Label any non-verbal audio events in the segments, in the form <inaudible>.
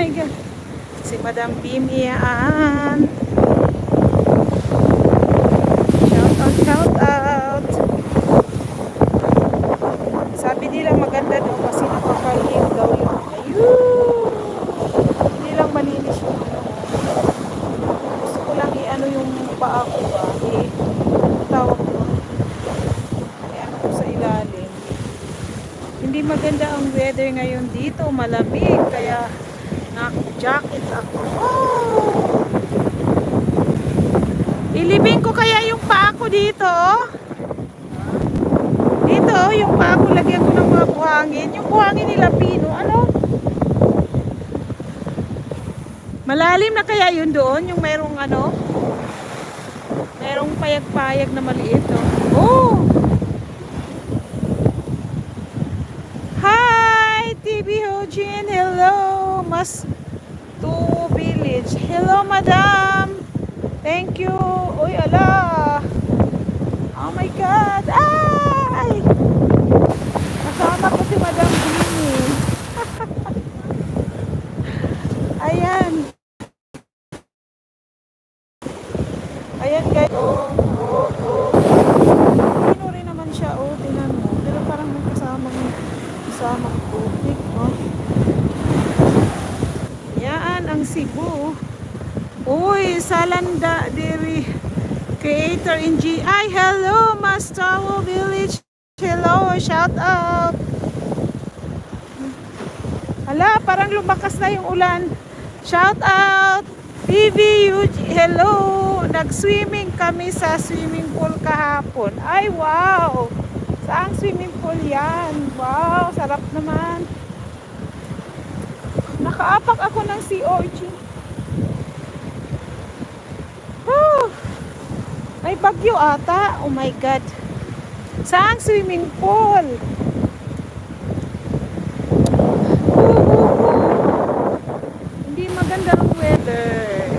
my God. Si Madam Bim yan. Shout out, shout out. Sabi nila maganda daw kasi nakakaliw daw yung ayun. Hindi lang malinis yung ano. Gusto ko lang i-ano yung paa ko ba. Eh, tawag ko. I-ano ko sa ilalim. Hindi maganda ang weather ngayon dito. Malamig. Kaya naka-jacket ako. Oh! Ilibing ko kaya yung paa ko dito. oh. Dito, oh, yung paa ko, lagyan ko ng mga buhangin. Yung buhangin nila pino, ano? Malalim na kaya yun doon? Yung merong ano? Merong payag-payag na maliit, oh. Oh! Hi, TB Hojin. Hello, Mas Village. Hello, Madam. Thank you. Uy, ala. Oh my God. Ay! Kasama ko si Madam Bini. <laughs> Ayan. Ayan guys. Pino rin naman siya. Oh, tinan mo. Pero parang may kasamang kasamang tubig. Oh. Yan ang Cebu. Uy, Salanda Diri Creator in G. Ay, hello, Mastawo Village. Shout out. Hala, parang lumakas na yung ulan. Shout out. TV UG. Hello. Nag-swimming kami sa swimming pool kahapon. Ay, wow. Saang swimming pool yan? Wow, sarap naman. Nakaapak ako ng sea urchin. May bagyo ata. Oh my God. Saang swimming pool? Hindi maganda weather.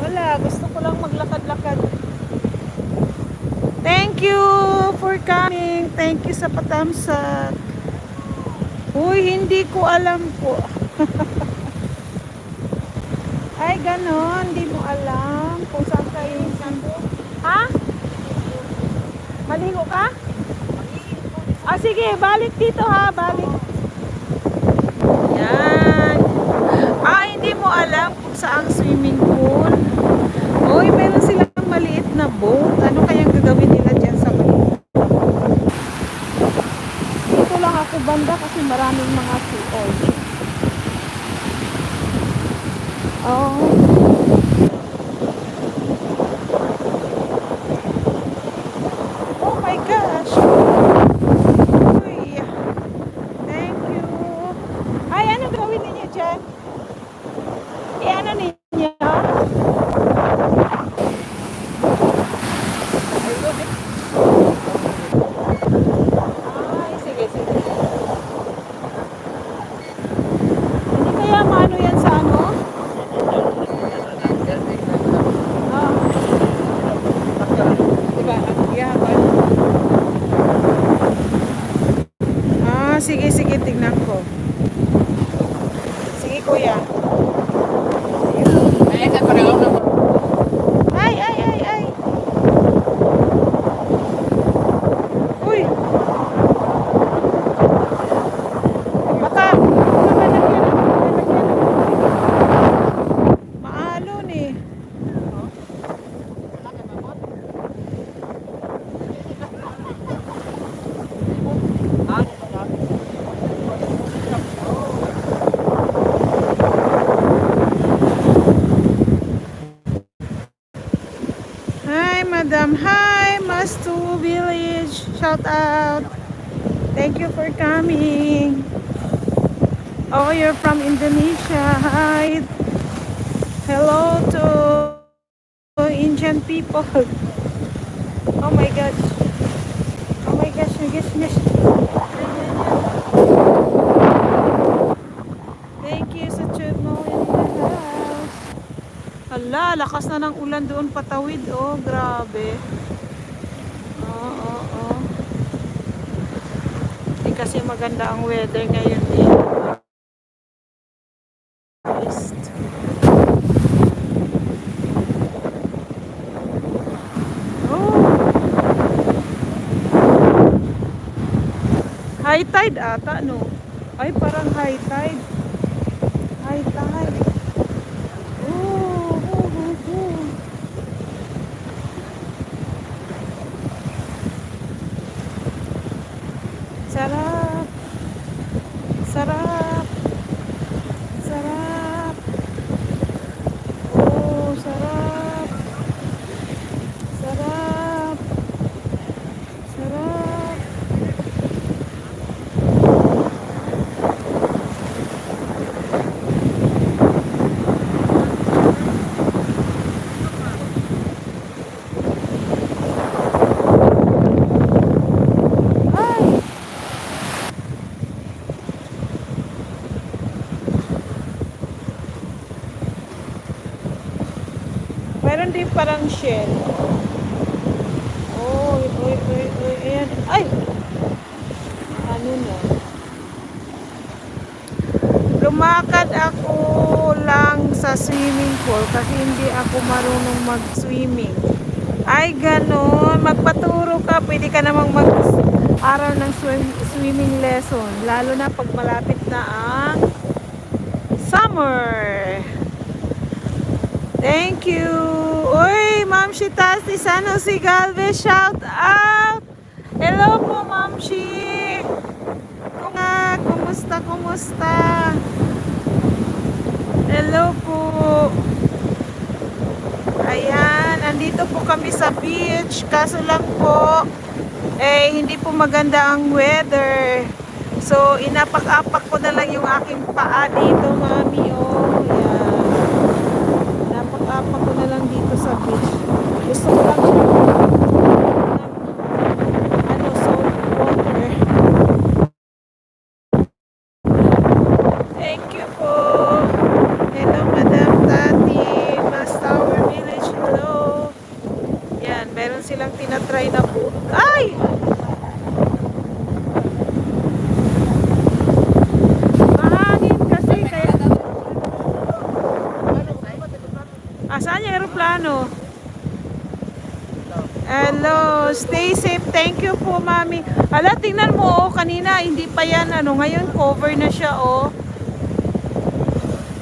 Wala. Gusto ko lang maglakad-lakad. Thank you for coming. Thank you sa patamsak. Uy, hindi ko alam po. Ay, ganon. Hindi mo alam kung saan kayo sando. Ha? Maligo ka? Ah, sige. Balik dito ha. Balik. Yan. Ah, hindi mo alam kung saan swimming pool. Uy, meron silang maliit na boat. Ano kayang gagawin nila dyan sa maliit? Dito lang ako banda kasi maraming mga sea urchin. Oh. Oh my gosh. Uy. Thank you. Ay, ano gawin ninyo dyan? Eh, ano ninyo? Ay, sige, sige. Hindi kaya maano yan sa ano? Ah. Diba? Yeah, but... Ah, sige, sige, tignan ko. Sige, kuya. Ay, ay, ay, ay. Uy. Baka, baka malagyan ako, malagyan ako. Maalon eh. Hi, Madam. Hi, Mastu Village. Shout out. Thank you for coming. Oh, you're from Indonesia. Hi. Hello to Indian people. <laughs> Oh my gosh. Oh my gosh, my gosh, my gosh. Thank you sa channel in the house. Hala, lakas na ng ulan doon patawid. Oh, grabe. Oo, oo, oo. Eh, kasi maganda ang weather ngayon dito. East. Oh. High tide ata, no? Ay, parang high tide. High tide. Oh, oh, oh, oh. Sarap. Sarap. Sarap. Oh, sarap. Sarap. Sarap. Ay! Meron din parang shell. Oh, uy, uy, uy, ayan. Ay! Ano na? Lumakad ako lang sa swimming pool kasi hindi ako marunong mag-swimming. Ay, ganon. Magpaturo ka. Pwede ka namang mag-aral ng swim- swimming lesson. Lalo na pag malapit na ang summer. Thank you. Uy, Ma'am Shita, si San Jose Galvez, shout out. Hello po, Ma'am Shi. Nga, kumusta, kumusta? Hello po. Ayan, andito po kami sa beach. Kaso lang po, eh, hindi po maganda ang weather. So, inapak-apak ko na lang yung aking paa dito, mami. Oh, ayan. Napak-apak ko na lang dito sa beach. Gusto ko lang siya ano, salt water. Thank you po. Hello, Madam Tati. Mas Tower Village, hello. Yan, meron silang tinatry na po. Ay! Mahangin kasi kaya... Asaan yung aeroplano? Hello, stay safe. Thank you po, mami. Ala, tingnan mo, oh, kanina hindi pa yan, ano, ngayon cover na siya, oh.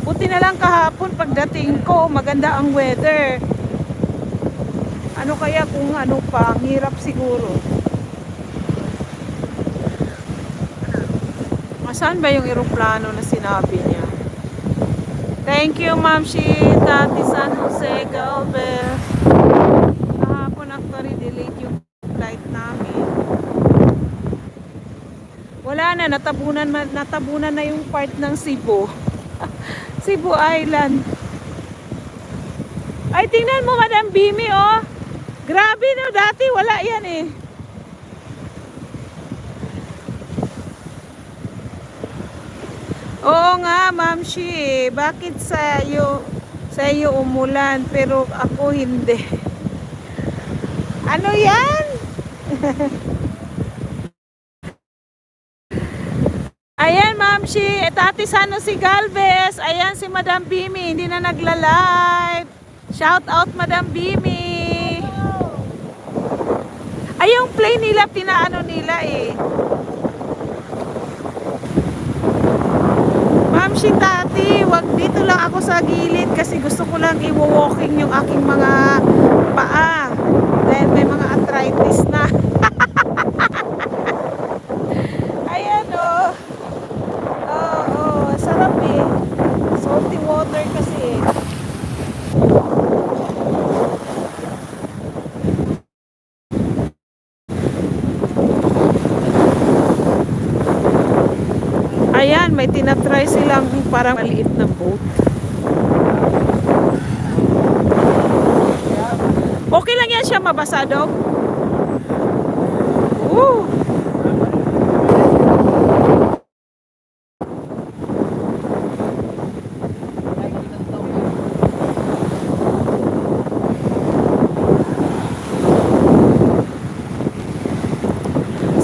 Buti na lang kahapon pagdating ko, maganda ang weather. Ano kaya kung ano pa, hirap siguro. Saan ba yung eroplano na sinabi niya? Thank you, Ma'am Shi, Tati San Jose Galvez. Kahapon actually delayed yung flight namin. Wala na, natabunan, natabunan na yung part ng Cebu. <laughs> Cebu Island. Ay, tingnan mo, Madam Bimi, oh. Grabe, no? Dati wala yan, eh. Oo nga, Ma'am Shi. Bakit sa iyo sa iyo umulan pero ako hindi? <laughs> Ano 'yan? <laughs> Shi. Tati Sano si Galvez. Ayan si Madam Bimi. Hindi na nagla-live. Shout out, Madam Bimi. Ay, yung plane nila, pinaano nila eh. Ma'am si Tati, wag dito lang ako sa gilid kasi gusto ko lang i-walking yung aking mga paa. Dahil may mga arthritis na. Ayan oh. Oo, oh, sarap eh. Salty water kasi eh. Ayan, may tinatry silang parang maliit na boat. Okay lang yan siya mabasa, Dog? Woo!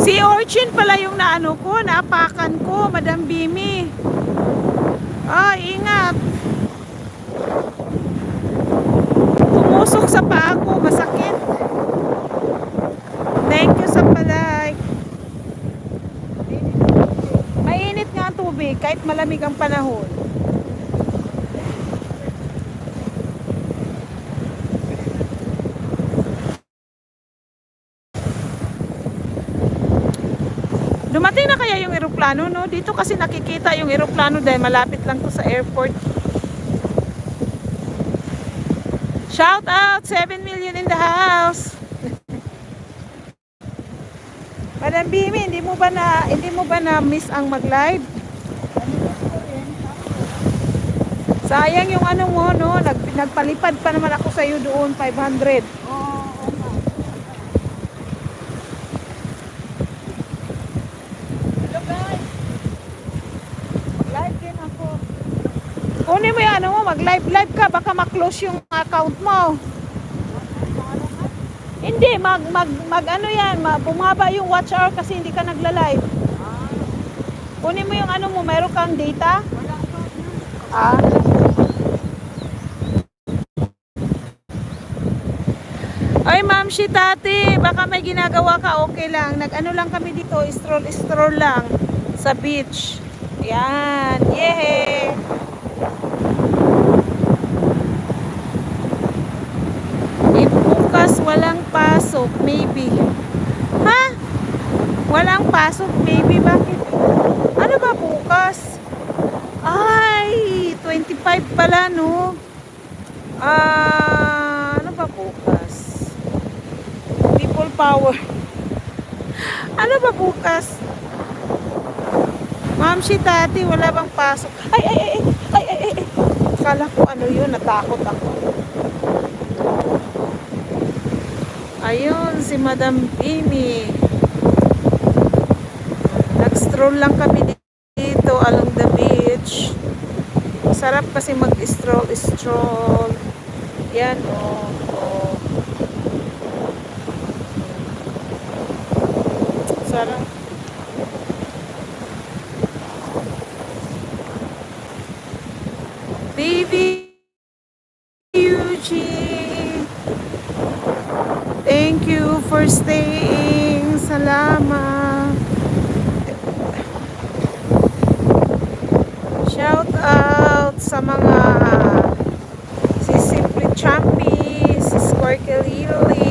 Si Orchin pala yung na ano ko, naapakan ko, Madam Bimi. Ay, ingat. Tumusok sa paa ko, masakit. Thank you sa palike. Mainit nga ang tubig kahit malamig ang panahon. Dumating na kaya yung eroplano, no? Dito kasi nakikita yung eroplano dahil malapit lang to sa airport. Shout out! 7 million in the house! <laughs> Madam Bimi, hindi mo ba na hindi mo ba na miss ang mag-live? Sayang yung ano mo, no? Nag, nagpalipad pa naman ako sa iyo doon, 500. Hello guys! Live din ako. Kunin mo yung ano mo, mag-live live ka, baka ma-close yung account mo. Hindi, mag, mag, mag ano yan, ma, bumaba yung watch hour kasi hindi ka nagla-live. Kunin mo yung ano mo, meron kang data? Wala. Ah. Ay, ma'am, si tati, baka may ginagawa ka, okay lang. Nag-ano lang kami dito, stroll-stroll lang sa beach. Yan, yehey! If bukas walang pasok, maybe. Ha? Walang pasok, maybe. Bakit? Ano ba bukas? Ay, 25 pala, no? Ah, ano ba bukas? People power. Ano ba bukas? Ma'am, si tati, wala bang pasok? Ay, ay, ay, ay, ay, ay, ay. Kala ko ano yun, natakot ako. Ayun, si Madam Bimi. Nag-stroll lang kami dito along the beach. Sarap kasi mag-stroll, stroll. Yan, oh. Sarap. Baby Eugene. Thank you for staying. Salamat. Shout out sa mga si Simply Champy, si Squircle Lily,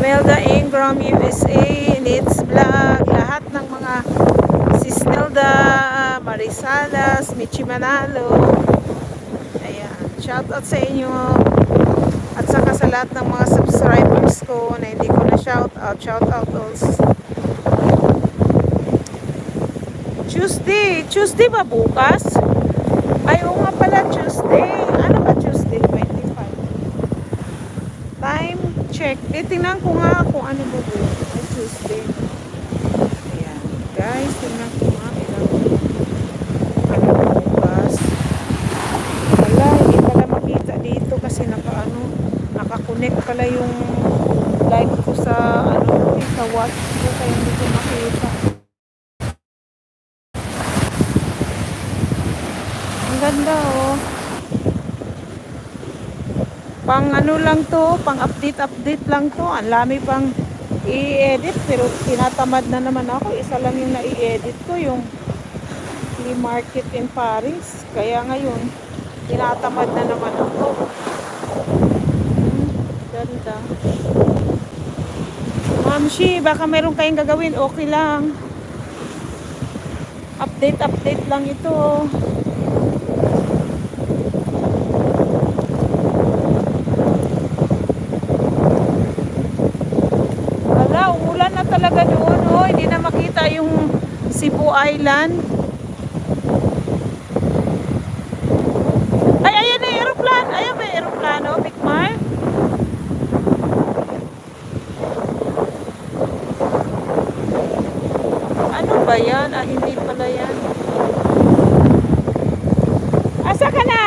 Emelda Ingram USA, Nits Vlog, lahat ng mga si Snelda, Marisalas, Michi Manalo. Ayan. Shout out sa inyo. At saka sa lahat ng mga subscribers ko na hindi ko na shout out, shout out also. Tuesday. Tuesday ba bukas? Ay, oo nga pala, Tuesday. Ano ba Tuesday? 25. Check. Titingnan ko nga kung ano bukas. Ay, Tuesday. Ayan. Guys, tingnan ko nga. Ilang ano bukas. Wala, hindi pala makita dito kasi naka ano, nakakonect pala yung live ko sa ano, eh, sa watch ko kaya hindi ko makita. Ang ganda oh. Pang ano lang to, pang update update lang to. Ang lami pang i-edit pero tinatamad na naman ako. Isa lang yung na-i-edit ko yung flea market in Paris. Kaya ngayon, tinatamad na naman ako. Hmm, ganda. Ma'am Shi, baka meron kayong gagawin, okay lang. Update, update lang ito. Wala, umulan na talaga doon. Oh, hindi na makita yung Cebu Island. Ay, ayan na yung aeroplano. Ayan ba yung aeroplano, Big Mar? Ano ba yan? Ah, hindi pala yan. Asa ka na?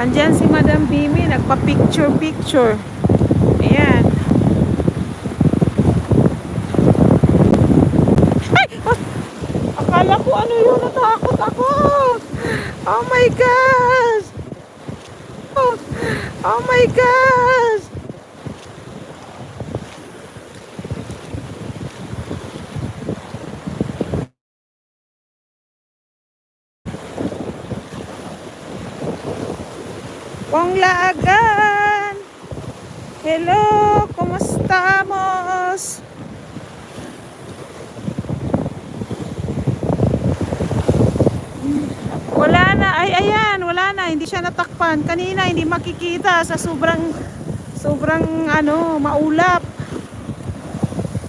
Andyan si Madam Bimi, nagpa-picture-picture. Ayan. Ay! Ah! Akala ko ano yun, natakot ako. Oh my gosh! Oh, oh my gosh! Hello! Kumusta, Wala na. Ay, ayan. Wala na. Hindi siya natakpan. Kanina, hindi makikita sa sobrang, sobrang, ano, maulap.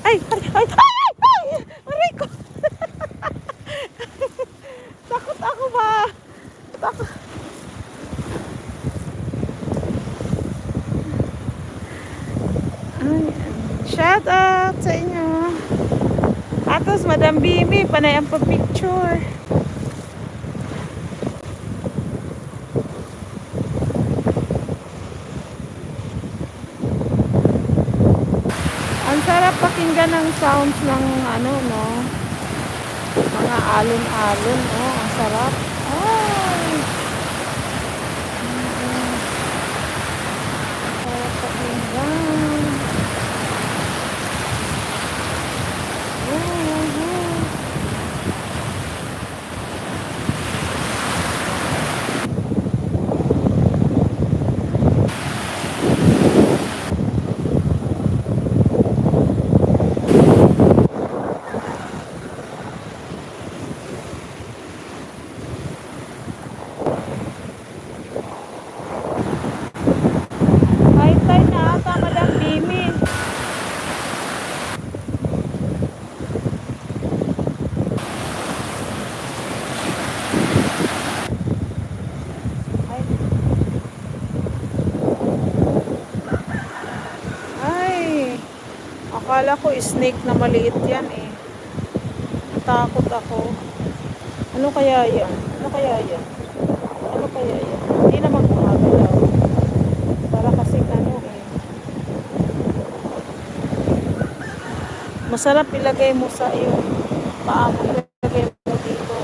Ay, ay, ay, ay, ay, aray ko. Takot ako ba? Takot. Ay, shout out sa inyo. Atos, Madam Bimi, panay ang picture. Ang sarap pakinggan ng sounds ng ano, no? Mga alon-alon, oh. Ang sarap. Ay! Mm. Sarap pakinggan. Oh, oh. High tide na ata, Madam Bimi. Ay. Ay. Akala ko snake na maliit yan eh. Natakot ako. Ano kaya yan? Ano kaya yan? Ano kaya yan? Hindi naman gumagalaw. Para kasing ano eh. Masarap ilagay mo sa iyong paa mo. Ilagay mo dito.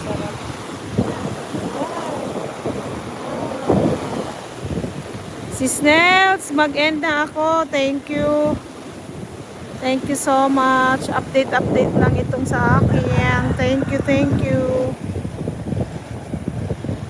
Sarap. Si Snells, mag-end na ako. Thank you. Thank you so much. Update, update lang itong sa akin. Thank you, thank you.